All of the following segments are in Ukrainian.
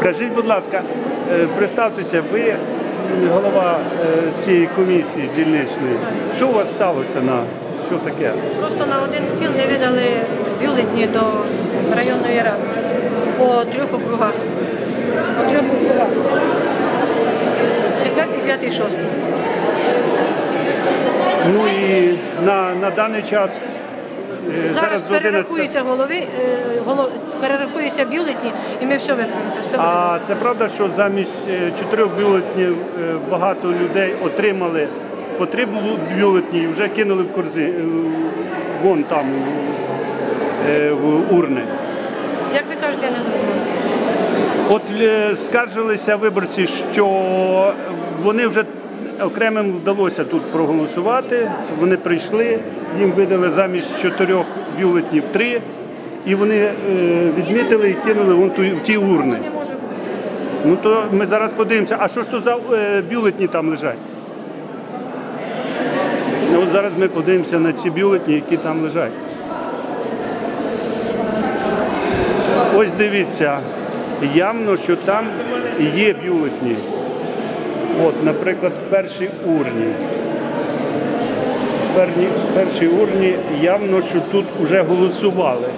Скажіть, будь ласка, е, представтеся, ви голова е, цієї комісії дільничної. Що у вас сталося на що таке? Просто на один стіл не видали бюлетні до районної ради по трьох округах. По трьох округах. Четвертий, п'ятий, шостий. Ну і на, на даний час е, Зараз перерахуються голови, е, голов- перерахуються бюлетні, і ми все виправимося. А це правда, що замість е, чотирьох бюлетнів багато людей отримали по три бю- бюлетні і вже кинули в корзи вон там в урни. Як ви кажете, я не зрозуміла. От скаржилися виборці, що вони вже окремим вдалося тут проголосувати. Вони прийшли, їм видали замість чотирьох бюлетнів три, і вони е, відмітили і кинули вон в ті урни. Ну то ми зараз подивимося, а що ж то за е, бюлетні там лежать? Ну, зараз ми подивимося на ці бюлетні, які там лежать. Ось дивіться, явно, що там є бюлетні. От, наприклад, в першій урні. В першій урні явно, що тут вже голосували.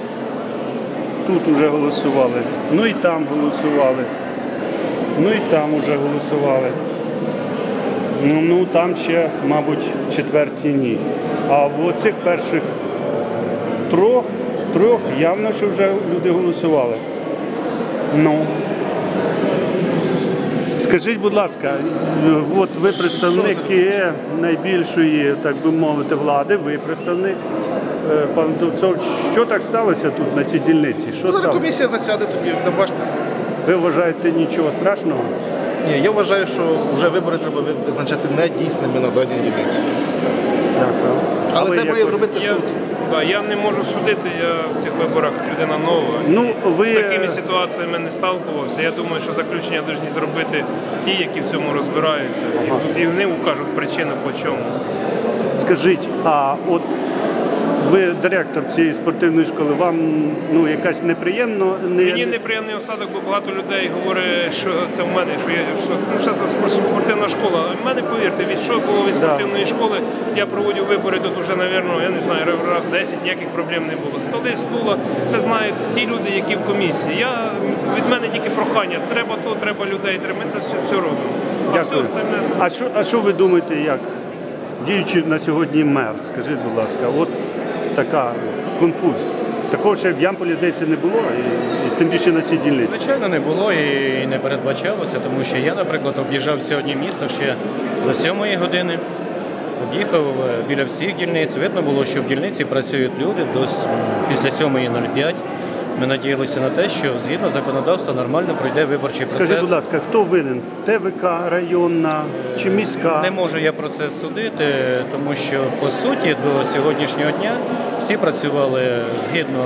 Тут вже голосували. Ну і там голосували. Ну і там вже голосували. Ну, ну там ще, мабуть, четверті ні. А в оцих перших трьох, трьох явно, що вже люди голосували. Ну. Скажіть, будь ласка, от ви представники найбільшої, так би мовити, влади, ви представник. Е, Пан Дубцов, що так сталося тут на цій дільниці? Що Ну, зараз сталося? комісія засяде тоді, не бачите. Ви вважаєте нічого страшного? Ні, я вважаю, що вже вибори треба визначати недійсними на даній дільниці. Дякую. Але ви це має Я, суд. Да, я не можу судити, я в цих виборах людина нова. Ну, ви- З такими ситуаціями не сталкувався. Я думаю, що заключення повинні зробити ті, які в цьому розбираються. І, і вони укажуть причину по чому. Скажіть, а от ви директор цієї спортивної школи, вам ну якась неприємно не Мені неприємний осадок, бо багато людей говорить, що це в мене, що я що ну, це спортивна школа. В мене повірте, від що було від Да. спортивної школи, я проводив вибори тут уже, напевно, я не знаю, раз 10, ніяких проблем не було. Столи, стула, це знають ті люди, які в комісії. Я від мене тільки прохання. Треба то, треба людей, треба. Ми це все, все робимо. А все остальне. А що, а що ви думаєте, як діючий на сьогодні мер? Скажіть, будь ласка, от така конфуз. Такого ще в Ямполі, здається, не було, і, і тим більше на цій дільниці. Звичайно, не було і не передбачалося, тому що я, наприклад, об'їжджав сьогодні місто ще до сьомої години. Об'їхав е, біля всіх дільниць. Видно було, що в дільниці працюють люди до після 7.05. Ми надіялися на те, що згідно законодавства нормально пройде виборчий процес. Скажіть, будь ласка, хто винен? ТВК, районна чи міська? Не можу я про це судити, тому що по суті до сьогоднішнього дня всі працювали згідно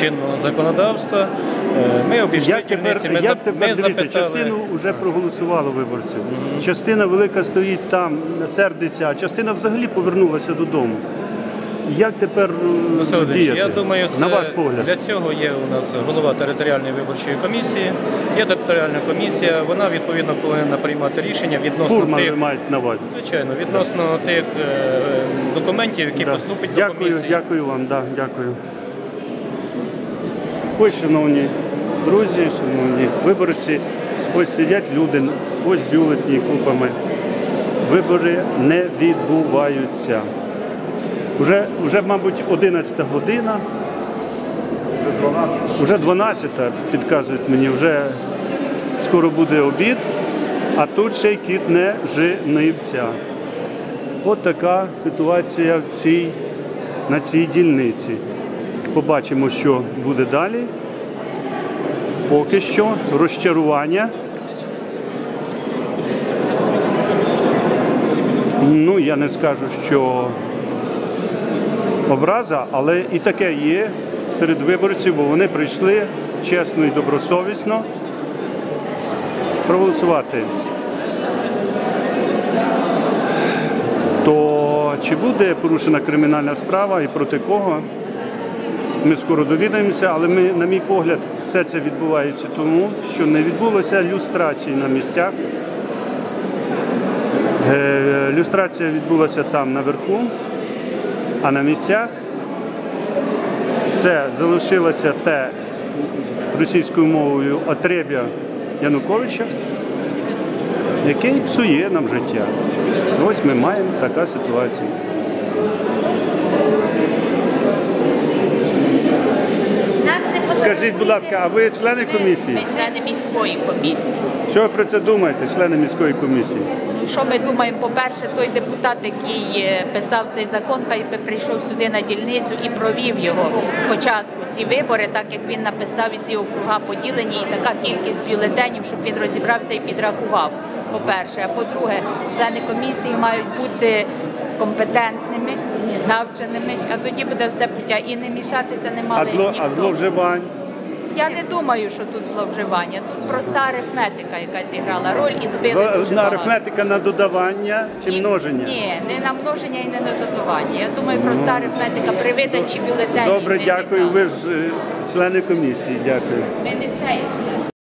чинного законодавства. Е, Ми обійшли Як тепер, ми, як тепер ми дивіться, запитали. частину вже проголосувало виборців. Частина велика стоїть там, сердиться, а частина взагалі повернулася додому. Як тепер е, Василь діяти? я думаю, це на ваш погляд? для цього є у нас голова територіальної виборчої комісії. Є територіальна комісія. Вона відповідно повинна приймати рішення відносно Фурман тих, маєте на увазі. звичайно, відносно тих е, документів, які Да. поступять до Дякую, комісії. дякую вам, да, дякую. Ось, шановні друзі, шановні виборці, ось сидять люди, ось бюлетні купами. Вибори не відбуваються. Вже, вже мабуть, 11 година. Вже 12 підказують мені, вже скоро буде обід, а тут ще й кіт не женився. От така ситуація в цій, на цій дільниці. Побачимо, що буде далі. Поки що розчарування. Ну, я не скажу, що образа, але і таке є серед виборців, бо вони прийшли чесно і добросовісно проголосувати. То чи буде порушена кримінальна справа і проти кого? Ми скоро довідаємося, але ми, на мій погляд, все це відбувається тому, що не відбулося люстрації на місцях. Е, Люстрація відбулася там наверху, а на місцях все залишилося те російською мовою отреб'я Януковича, який псує нам життя. Ось ми маємо така ситуація. Скажіть, будь ласка, а ви члени комісії? Ми члени міської комісії. Що ви про це думаєте, члени міської комісії? Що ми думаємо? По-перше, той депутат, який е, писав цей закон, хай би прийшов сюди на дільницю і провів його спочатку. Ці вибори, так як він написав, і ці округа поділені, і така кількість бюлетенів, щоб він розібрався і підрахував. По-перше, а по-друге, члени комісії мають бути компетентними, навченими, а тоді буде все пуття і не мішатися не А, зло, ніхто. а зловживань? Я не думаю, що тут зловживання. Тут проста арифметика, яка зіграла роль і збили дуже На багато. арифметика на додавання чи І- множення? Ні, не на множення і не на додавання. Я думаю, проста арифметика при видачі бюлетенів. Добре, не дякую. зіграла. Ви ж е, члени комісії. Дякую. Ми не це є члени.